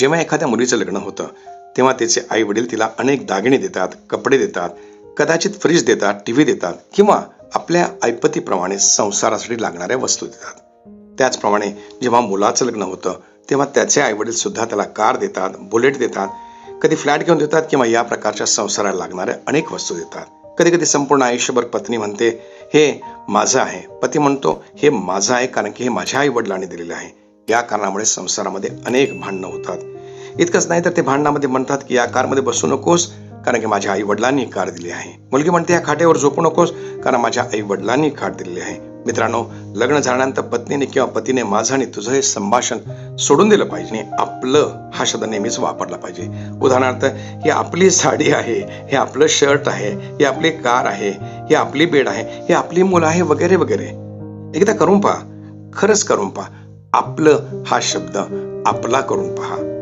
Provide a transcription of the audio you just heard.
जेव्हा एखाद्या मुलीचं लग्न होतं तेव्हा तिचे आई वडील तिला अनेक दागिने देतात कपडे देतात कदाचित फ्रीज देतात टी व्ही देतात किंवा आपल्या ऐपतीप्रमाणे संसारासाठी लागणाऱ्या वस्तू देतात. त्याचप्रमाणे जेव्हा मुलाचं लग्न होतं तेव्हा त्याचे आई वडील सुद्धा त्याला कार देतात बुलेट देतात कधी फ्लॅट घेऊन देतात किंवा या प्रकारच्या संसाराला लागणाऱ्या अनेक वस्तू देतात. कधी कधी संपूर्ण आयुष्यभर पत्नी म्हणते हे माझं आहे. पती म्हणतो हे माझं आहे कारण की हे माझ्या आई वडिलांनी दिलेलं आहे. या कारणामुळे संसारामध्ये अनेक भांडणं होतात. इतकंच नाही तर ते भांडणामध्ये म्हणतात की या कारमध्ये बसू नकोस कारण की माझ्या आई वडिलांनी कार दिली आहे. मुलगी म्हणते या खाटेवर झोपू नकोस कारण माझ्या आई वडिलांनी खाट दिलेली आहे. मित्रांनो लग्न झाल्यानंतर पत्नीने किंवा पतीने माझं आणि तुझं हे संभाषण सोडून दिलं पाहिजे. आणि आपलं हा शब्द नेहमीच वापरला पाहिजे. उदाहरणार्थ ही आपली साडी आहे हे आपलं शर्ट आहे ही आपली कार आहे ही आपली बेड आहे ही आपली मुलं आहे वगैरे वगैरे. एकदा करून पहा. खरंच करून पहा. आपलं हा शब्द आपला करून पहा.